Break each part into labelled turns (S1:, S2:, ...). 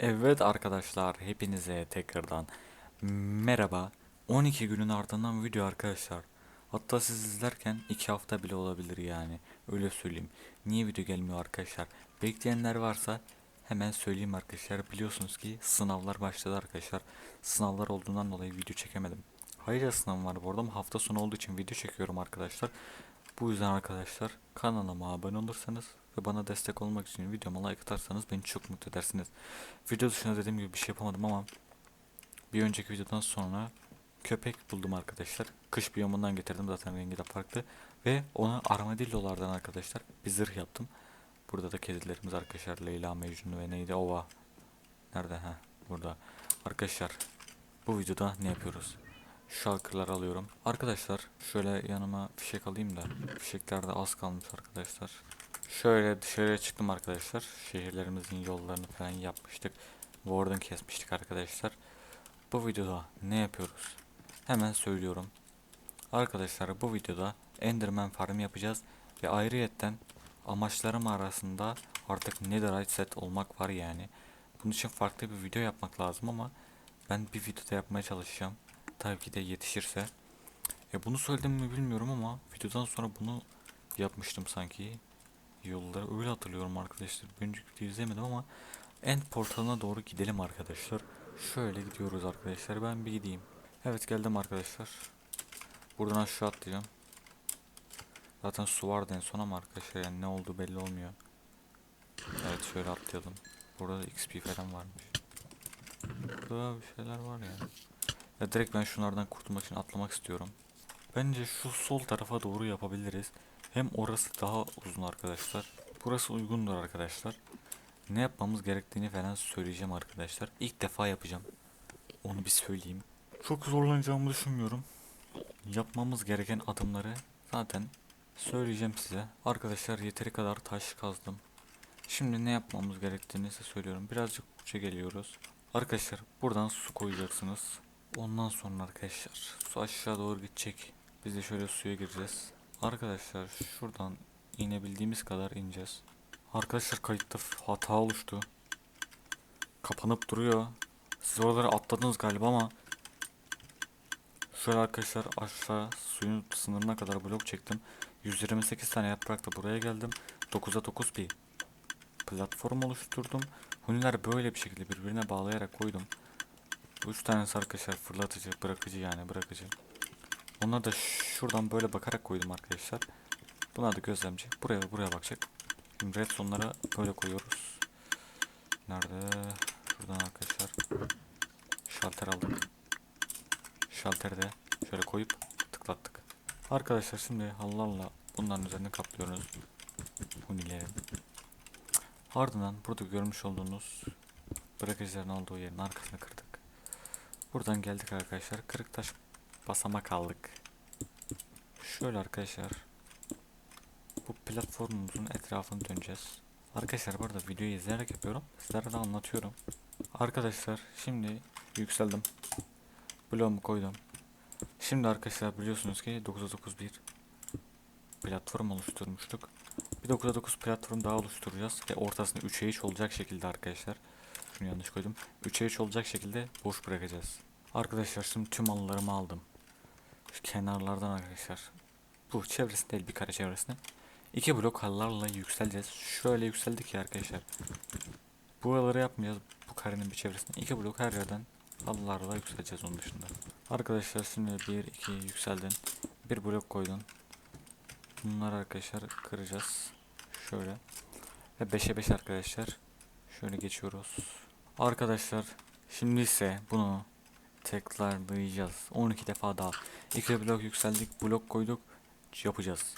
S1: Evet arkadaşlar hepinize tekrardan merhaba. 12 günün ardından video arkadaşlar. Hatta siz izlerken 2 hafta bile olabilir yani. Öyle söyleyeyim. Niye video gelmiyor arkadaşlar? Bekleyenler varsa hemen söyleyeyim arkadaşlar. Biliyorsunuz ki sınavlar başladı arkadaşlar. Sınavlar olduğundan dolayı video çekemedim. Hayır sınavım var bu arada ama hafta sonu olduğu için video çekiyorum arkadaşlar. Bu yüzden arkadaşlar kanalıma abone olursanız ve bana destek olmak için videoma like atarsanız beni çok mutlu edersiniz. Video dışında dediğim gibi bir şey yapamadım ama bir önceki videodan sonra köpek buldum arkadaşlar. Kış biyomundan getirdim zaten rengi de farklı. Ve ona armadillolardan arkadaşlar bir zırh yaptım. Burada da kedilerimiz arkadaşlar Leyla Mecnun ve neydi Ova. Nerede ha? Burada. Arkadaşlar bu videoda ne yapıyoruz? Şalkırlar alıyorum. Arkadaşlar şöyle yanıma fişek alayım da. Fişeklerde az kalmış arkadaşlar. Şöyle dışarıya çıktım arkadaşlar. Şehirlerimizin yollarını falan yapmıştık. Warden kesmiştik arkadaşlar. Bu videoda ne yapıyoruz? Hemen söylüyorum. Arkadaşlar bu videoda Enderman farm yapacağız. Ve ayrıyetten amaçlarım arasında artık Netherite set olmak var yani. Bunun için farklı bir video yapmak lazım ama ben bir videoda yapmaya çalışacağım. Tabii ki de yetişirse. E bunu söyledim mi bilmiyorum ama videodan sonra bunu yapmıştım sanki. Yolları öyle hatırlıyorum arkadaşlar. Bir önceki videoyu izlemedim ama end portalına doğru gidelim arkadaşlar. Şöyle gidiyoruz arkadaşlar. Ben bir gideyim. Evet geldim arkadaşlar. Buradan aşağı atlayacağım. Zaten su vardı en son ama arkadaşlar yani ne oldu belli olmuyor. Evet şöyle atlayalım. Burada da XP falan varmış. Burada bir şeyler var yani. Ya direkt ben şunlardan kurtulmak için atlamak istiyorum. Bence şu sol tarafa doğru yapabiliriz. Hem orası daha uzun arkadaşlar. Burası uygundur arkadaşlar. Ne yapmamız gerektiğini falan söyleyeceğim arkadaşlar. İlk defa yapacağım. Onu bir söyleyeyim. Çok zorlanacağımı düşünmüyorum. Yapmamız gereken adımları zaten söyleyeceğim size. Arkadaşlar yeteri kadar taş kazdım. Şimdi ne yapmamız gerektiğini size söylüyorum. Birazcık uça geliyoruz. Arkadaşlar buradan su koyacaksınız. Ondan sonra arkadaşlar su aşağı doğru gidecek. Biz de şöyle suya gireceğiz. Arkadaşlar şuradan inebildiğimiz kadar ineceğiz. Arkadaşlar kayıtta hata oluştu. Kapanıp duruyor. Siz oraları atladınız galiba ama Şöyle arkadaşlar aşağı suyun sınırına kadar blok çektim. 128 tane yaprakla buraya geldim. 9'a 9 bir platform oluşturdum. Huniler böyle bir şekilde birbirine bağlayarak koydum. Bu üç tanesi arkadaşlar fırlatıcı, bırakıcı yani bırakıcı. Onları da şuradan böyle bakarak koydum arkadaşlar. Bunlar da gözlemci. Buraya ve buraya bakacak. Şimdi redstone'lara böyle koyuyoruz. Nerede? Şuradan arkadaşlar. Şalter aldık. Şalteri de şöyle koyup tıklattık. Arkadaşlar şimdi hallarla bunların üzerine kaplıyoruz. Hunileri. Ardından burada görmüş olduğunuz bırakıcıların olduğu yerin arkasını kırdık. Buradan geldik arkadaşlar. Kırık taş basamak aldık. Şöyle arkadaşlar. Bu platformumuzun etrafını döneceğiz. Arkadaşlar bu arada videoyu izleyerek yapıyorum. Sizlere de anlatıyorum. Arkadaşlar şimdi yükseldim. Bloğumu koydum. Şimdi arkadaşlar biliyorsunuz ki 9'a 9 bir platform oluşturmuştuk. Bir 9'a 9 platform daha oluşturacağız ve ortasında 3'e 3 olacak şekilde arkadaşlar. Şunu yanlış koydum. 3'e 3 olacak şekilde boş bırakacağız. Arkadaşlar şimdi tüm alılarımı aldım. Şu kenarlardan arkadaşlar. Bu çevresinde değil bir kare çevresine. İki blok halılarla yükseleceğiz. Şöyle yükseldik ya arkadaşlar. Buraları yapmayacağız bu karenin bir çevresine. İki blok her yerden halılarla yükseleceğiz onun dışında. Arkadaşlar şimdi 1 2 yükseldin. Bir blok koydun. Bunları arkadaşlar kıracağız. Şöyle. Ve 5'e 5 arkadaşlar. Şöyle geçiyoruz. Arkadaşlar şimdi ise bunu tekrarlayacağız. 12 defa daha. 2 blok yükseldik. Blok koyduk. Yapacağız.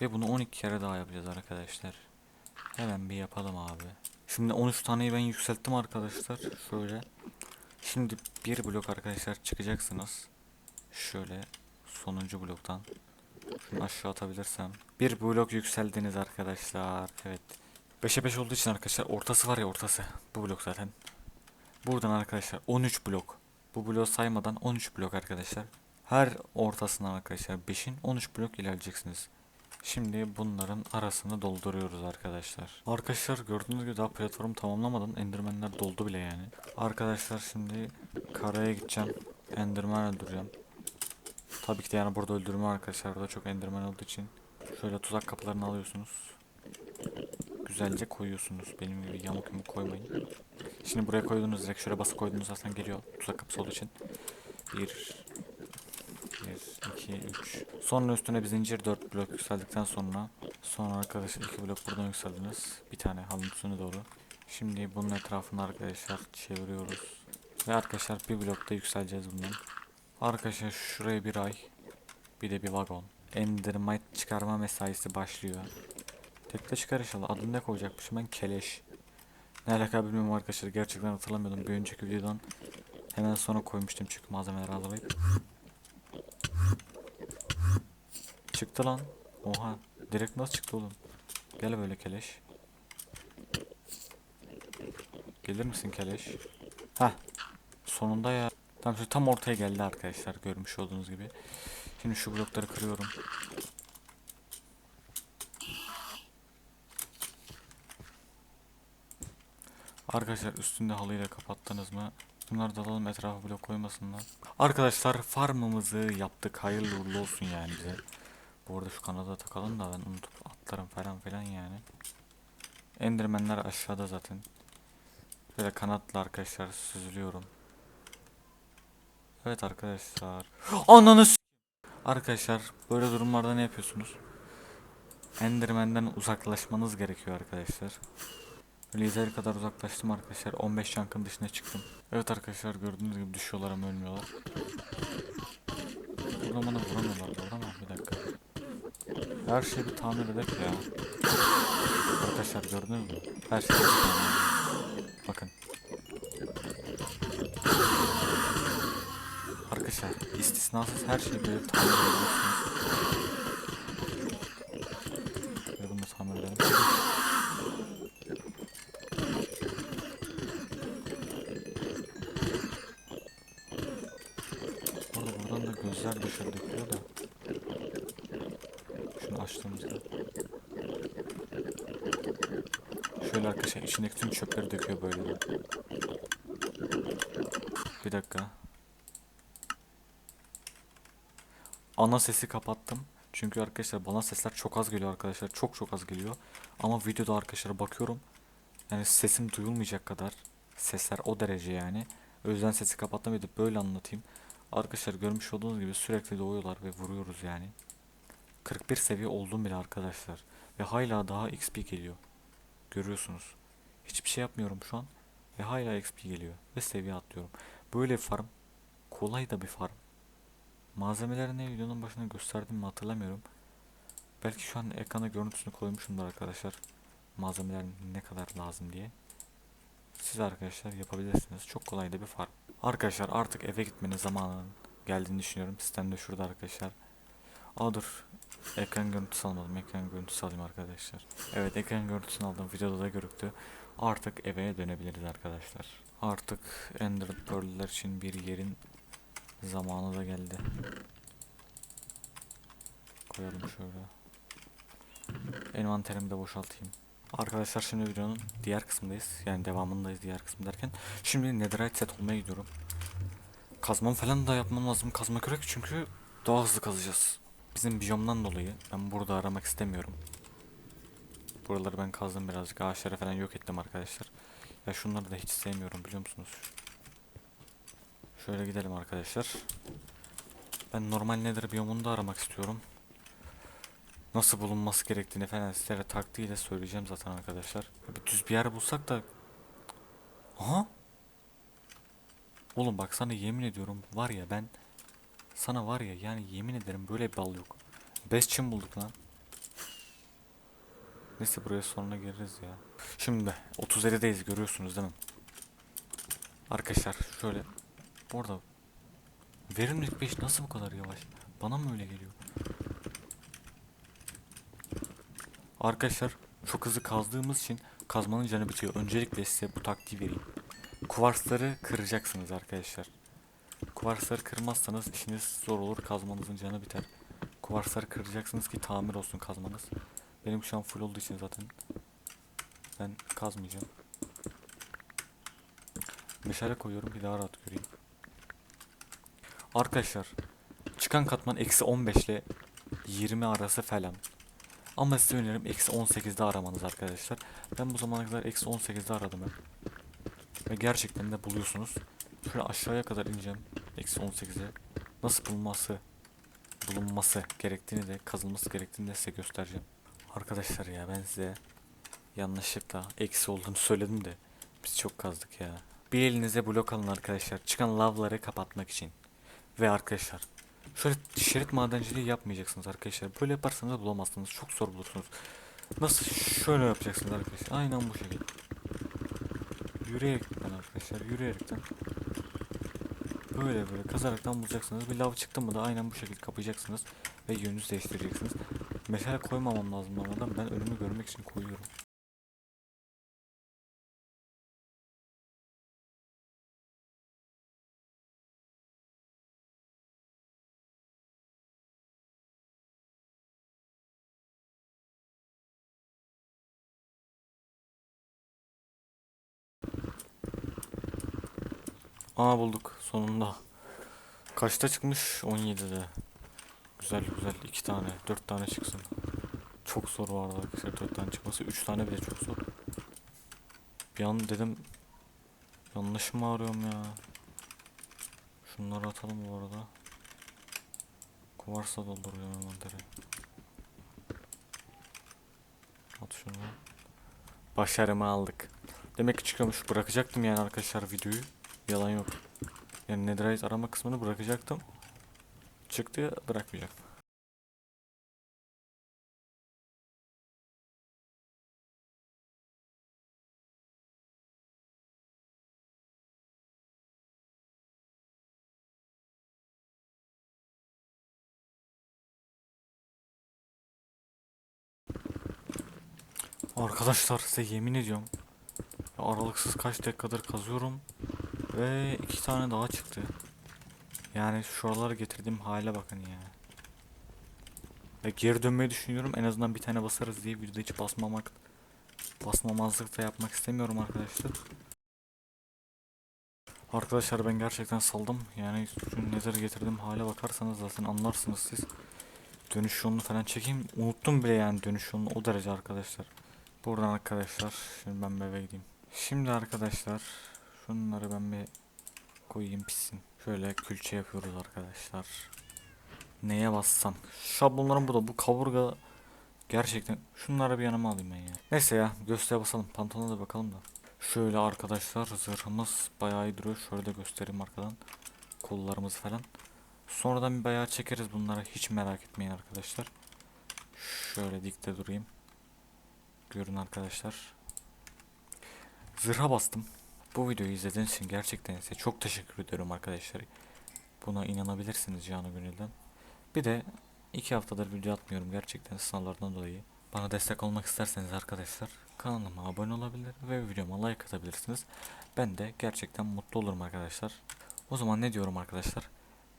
S1: Ve bunu 12 kere daha yapacağız arkadaşlar. Hemen bir yapalım abi. Şimdi 13 taneyi ben yükselttim arkadaşlar. Şöyle. Şimdi bir blok arkadaşlar çıkacaksınız. Şöyle sonuncu bloktan. Şunu aşağı atabilirsem. Bir blok yükseldiniz arkadaşlar. Evet. 5'e 5 olduğu için arkadaşlar ortası var ya ortası. Bu blok zaten. Buradan arkadaşlar 13 blok. Bu bloğu saymadan 13 blok arkadaşlar. Her ortasından arkadaşlar 5'in 13 blok ilerleyeceksiniz. Şimdi bunların arasını dolduruyoruz arkadaşlar. Arkadaşlar gördüğünüz gibi daha platformu tamamlamadan endermenler doldu bile yani. Arkadaşlar şimdi karaya gideceğim. Enderman öldüreceğim. Tabii ki de yani burada öldürme arkadaşlar. Burada çok enderman olduğu için. Şöyle tuzak kapılarını alıyorsunuz. Güzelce koyuyorsunuz. Benim gibi yamuk yumuk koymayın. Şimdi buraya koyduğunuz direkt şöyle basıp koyduğunuz zaten geliyor. Tuzak kapısı olduğu için. Bir, bir, iki, üç. Sonra üstüne bir zincir dört blok yükseldikten sonra sonra arkadaşlar iki blok buradan yükseldiniz. Bir tane halının üstüne doğru. Şimdi bunun etrafını arkadaşlar çeviriyoruz. Ve arkadaşlar bir blokta yükseleceğiz bundan. Arkadaşlar şuraya bir ay. Bir de bir vagon. Endermite çıkarma mesaisi başlıyor. Tekte çıkar inşallah. Adını ne koyacakmışım ben? Keleş. Ne alaka bilmiyorum arkadaşlar. Gerçekten hatırlamıyordum. Bir önceki videodan hemen sonra koymuştum çünkü malzemeleri hazırlayıp. Çıktı lan. Oha. Direkt nasıl çıktı oğlum? Gel böyle keleş. Gelir misin keleş? Heh. Sonunda ya. Tam tam ortaya geldi arkadaşlar görmüş olduğunuz gibi. Şimdi şu blokları kırıyorum. Arkadaşlar üstünde halıyla kapattınız mı? Bunları da alalım etrafa blok koymasınlar. Arkadaşlar farmımızı yaptık. Hayırlı uğurlu olsun yani bize. Bu arada şu kanada takalım da ben unutup atlarım falan filan yani. Endermenler aşağıda zaten. Böyle kanatlı arkadaşlar süzülüyorum. Evet arkadaşlar. Ananı Arkadaşlar böyle durumlarda ne yapıyorsunuz? Enderman'den uzaklaşmanız gerekiyor arkadaşlar. Yeteri kadar uzaklaştım arkadaşlar. 15 yankın dışına çıktım. Evet arkadaşlar gördüğünüz gibi düşüyorlar ama ölmüyorlar. Burada bana vuramıyorlar doğru mu? Bir dakika. Her şeyi bir tamir edek ya. Arkadaşlar gördünüz mü? Her şeyi bir tamir edelim. Bakın. Arkadaşlar istisnasız her şeyi böyle tamir edebilirsiniz. Gözler dışarı döküyor da. Şunu açtığımızda. Şöyle arkadaşlar içindeki tüm çöpleri döküyor böyle. Bir dakika. Ana sesi kapattım. Çünkü arkadaşlar bana sesler çok az geliyor arkadaşlar. Çok çok az geliyor. Ama videoda arkadaşlar bakıyorum. Yani sesim duyulmayacak kadar. Sesler o derece yani. O yüzden sesi kapattım bir de böyle anlatayım. Arkadaşlar görmüş olduğunuz gibi sürekli doğuyorlar ve vuruyoruz yani. 41 seviye oldum bile arkadaşlar. Ve hala daha XP geliyor. Görüyorsunuz. Hiçbir şey yapmıyorum şu an. Ve hala XP geliyor. Ve seviye atlıyorum. Böyle farm. Kolay da bir farm. Malzemelerini videonun başında gösterdim mi hatırlamıyorum. Belki şu an ekrana görüntüsünü koymuşumdur arkadaşlar. Malzemeler ne kadar lazım diye. Siz arkadaşlar yapabilirsiniz. Çok kolay da bir farm. Arkadaşlar artık eve gitmenin zamanının geldiğini düşünüyorum. Sistem de şurada arkadaşlar. Aa dur. Ekran görüntüsü almadım. Ekran görüntüsü alayım arkadaşlar. Evet ekran görüntüsünü aldım. Videoda da görüktü. Artık eve dönebiliriz arkadaşlar. Artık Ender Pearl'ler için bir yerin zamanı da geldi. Koyalım şöyle. Envanterimi de boşaltayım. Arkadaşlar şimdi videonun diğer kısmındayız. Yani devamındayız diğer kısmı derken. Şimdi netherite set olmaya gidiyorum. Kazmam falan da yapmam lazım. Kazma kürek çünkü daha hızlı kazacağız. Bizim biyomdan dolayı ben burada aramak istemiyorum. Buraları ben kazdım birazcık. Ağaçları falan yok ettim arkadaşlar. Ya şunları da hiç sevmiyorum biliyor musunuz? Şöyle gidelim arkadaşlar. Ben normal nether biyomunda aramak istiyorum. Nasıl bulunması gerektiğini falan sizlere taktiğiyle söyleyeceğim zaten arkadaşlar. Bir düz bir yer bulsak da... Aha! Oğlum bak sana yemin ediyorum var ya ben... Sana var ya yani yemin ederim böyle bir bal yok. Çim bulduk lan. Neyse buraya sonra gireriz ya. Şimdi 37'deyiz görüyorsunuz değil mi? Arkadaşlar şöyle. Bu arada verimlilik 5 nasıl bu kadar yavaş? Bana mı öyle geliyor? Arkadaşlar çok hızlı kazdığımız için kazmanın canı bitiyor. Öncelikle size bu taktiği vereyim. Kuvarsları kıracaksınız arkadaşlar. Kuvarsları kırmazsanız işiniz zor olur. Kazmanızın canı biter. Kuvarsları kıracaksınız ki tamir olsun kazmanız. Benim şu an full olduğu için zaten ben kazmayacağım. Meşale koyuyorum bir daha rahat göreyim. Arkadaşlar çıkan katman eksi 15 ile 20 arası falan. Ama size önerim eksi 18'de aramanız arkadaşlar. Ben bu zamana kadar eksi 18'de aradım hep. Ve gerçekten de buluyorsunuz. Şöyle aşağıya kadar ineceğim. Eksi 18'e. Nasıl bulunması bulunması gerektiğini de kazılması gerektiğini de size göstereceğim. Arkadaşlar ya ben size yanlışlıkla eksi olduğunu söyledim de biz çok kazdık ya. Bir elinize blok alın arkadaşlar. Çıkan lavları kapatmak için. Ve arkadaşlar şöyle şerit madenciliği yapmayacaksınız arkadaşlar. Böyle yaparsanız bulamazsınız. Çok zor bulursunuz. Nasıl şöyle yapacaksınız arkadaşlar. Aynen bu şekilde. Yürüyerekten arkadaşlar. Yürüyerekten. Böyle böyle kazaraktan bulacaksınız. Bir lav çıktı mı da aynen bu şekilde kapayacaksınız. Ve yönünüzü değiştireceksiniz. Mesela koymamam lazım normalden. Ben önümü görmek için koyuyorum. Aa bulduk sonunda. Kaçta çıkmış? 17'de. Güzel güzel. 2 tane, 4 tane çıksın. Çok zor vardı arkadaşlar 4 tane çıkması. 3 tane bile çok zor. Bir an dedim yanlış mı arıyorum ya? Şunları atalım bu arada. Kuvarsa dolduruyorum envanteri. At şunu. Başarımı aldık. Demek ki çıkıyormuş. Bırakacaktım yani arkadaşlar videoyu. Yalan yok. Yani Netherite arama kısmını bırakacaktım. Çıktı ya bırakmayacağım. Arkadaşlar size yemin ediyorum. Aralıksız kaç dakikadır kazıyorum. Ve iki tane daha çıktı. Yani şuralara getirdiğim hale bakın ya. Ve geri dönmeyi düşünüyorum. En azından bir tane basarız diye videoda hiç basmamak basmamazlık da yapmak istemiyorum arkadaşlar. Arkadaşlar ben gerçekten saldım. Yani şu nether getirdiğim hale bakarsanız zaten anlarsınız siz. Dönüş yolunu falan çekeyim. Unuttum bile yani dönüş yolunu o derece arkadaşlar. Buradan arkadaşlar şimdi ben eve gideyim. Şimdi arkadaşlar şunları ben bir koyayım pişsin. Şöyle külçe yapıyoruz arkadaşlar. Neye bassam? Şablonlarım burada. Bu kaburga gerçekten şunları bir yanıma alayım ben ya. Neyse ya göğüslere basalım. Pantolona da bakalım da. Şöyle arkadaşlar zırhımız bayağı iyi duruyor. Şöyle de göstereyim arkadan. Kollarımız falan. Sonradan bir bayağı çekeriz bunlara. Hiç merak etmeyin arkadaşlar. Şöyle dikte durayım. Görün arkadaşlar. Zırha bastım. Bu videoyu izlediğiniz için gerçekten size çok teşekkür ediyorum arkadaşlar. Buna inanabilirsiniz canı gönülden. Bir de iki haftadır video atmıyorum gerçekten sınavlardan dolayı. Bana destek olmak isterseniz arkadaşlar kanalıma abone olabilir ve videoma like atabilirsiniz. Ben de gerçekten mutlu olurum arkadaşlar. O zaman ne diyorum arkadaşlar?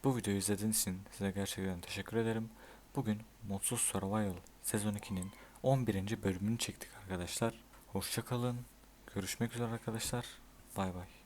S1: Bu videoyu izlediğiniz için size gerçekten teşekkür ederim. Bugün Mutsuz Survival sezon 2'nin 11. bölümünü çektik arkadaşlar. Hoşçakalın. Görüşmek üzere arkadaşlar. Bay bay.